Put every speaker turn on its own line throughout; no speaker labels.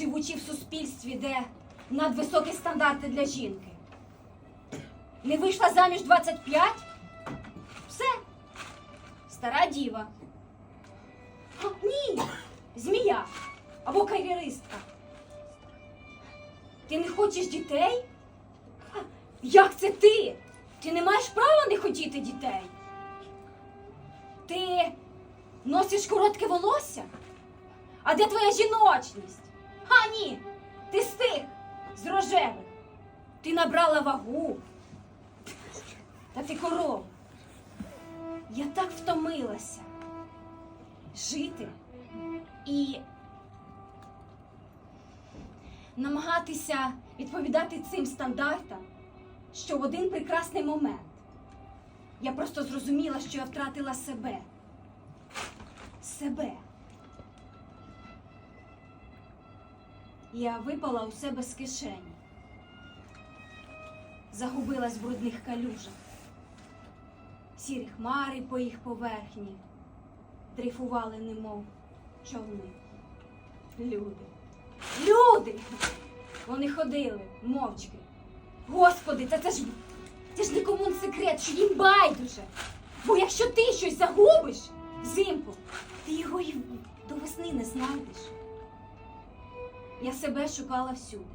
живучи в суспільстві, де надвисокі стандарти для жінки. Не вийшла заміж 25? Все. Стара діва. А, ні, змія або кар'єристка. Ти не хочеш дітей? Як це ти? Ти не маєш права не хотіти дітей. Ти носиш коротке волосся? А де твоя жіночність? Ні, ти стих з рожевих. Ти набрала вагу. Та ти корова. Я так втомилася жити і намагатися відповідати цим стандартам, що в один прекрасний момент я просто зрозуміла, що я втратила себе. Себе. Я випала у себе з кишені, загубилась в брудних калюжах. Сірі хмари по їх поверхні дрейфували, немов човни. Люди. Люди! Вони ходили мовчки. Господи, та це ж це ж не секрет, що їм байдуже. Бо якщо ти щось загубиш взимку, Я себе шукала всюди.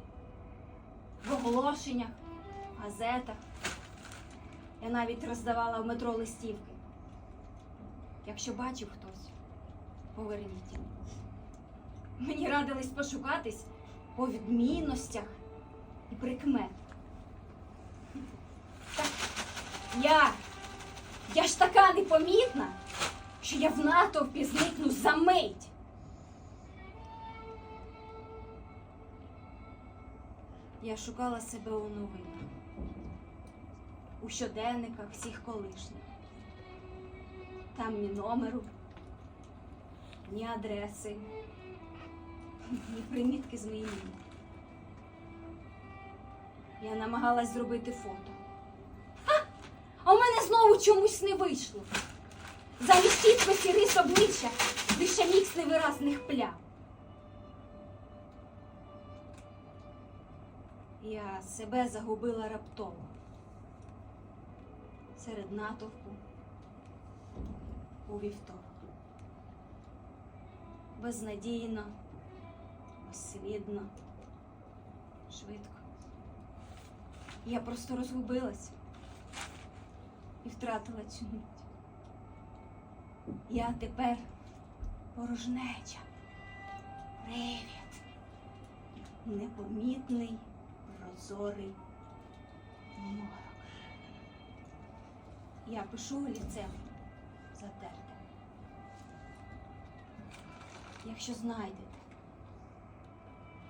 В оголошеннях, газетах. Я навіть роздавала в метро листівки. Якщо бачив хтось, поверніть. Мені радились пошукатись по відмінностях і прикмет. Так я, я ж така непомітна, що я в натовпі зникну за мить. Я шукала себе у новинах, у щоденниках всіх колишніх. Там ні номеру, ні адреси, ні примітки з моїм. Я намагалась зробити фото. А! А у мене знову чомусь не вийшло. Замість чіткості рис обличчя лише мікс невиразних плям. Я себе загубила раптово серед натовпу у вівторок. Безнадійно, безслідно, швидко. Я просто розгубилась і втратила цю мить. Я тепер порожнеча. Привід. Непомітний, прозорий морок. Я пишу олівцем затерте. Якщо знайдете,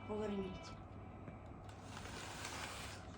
поверніть.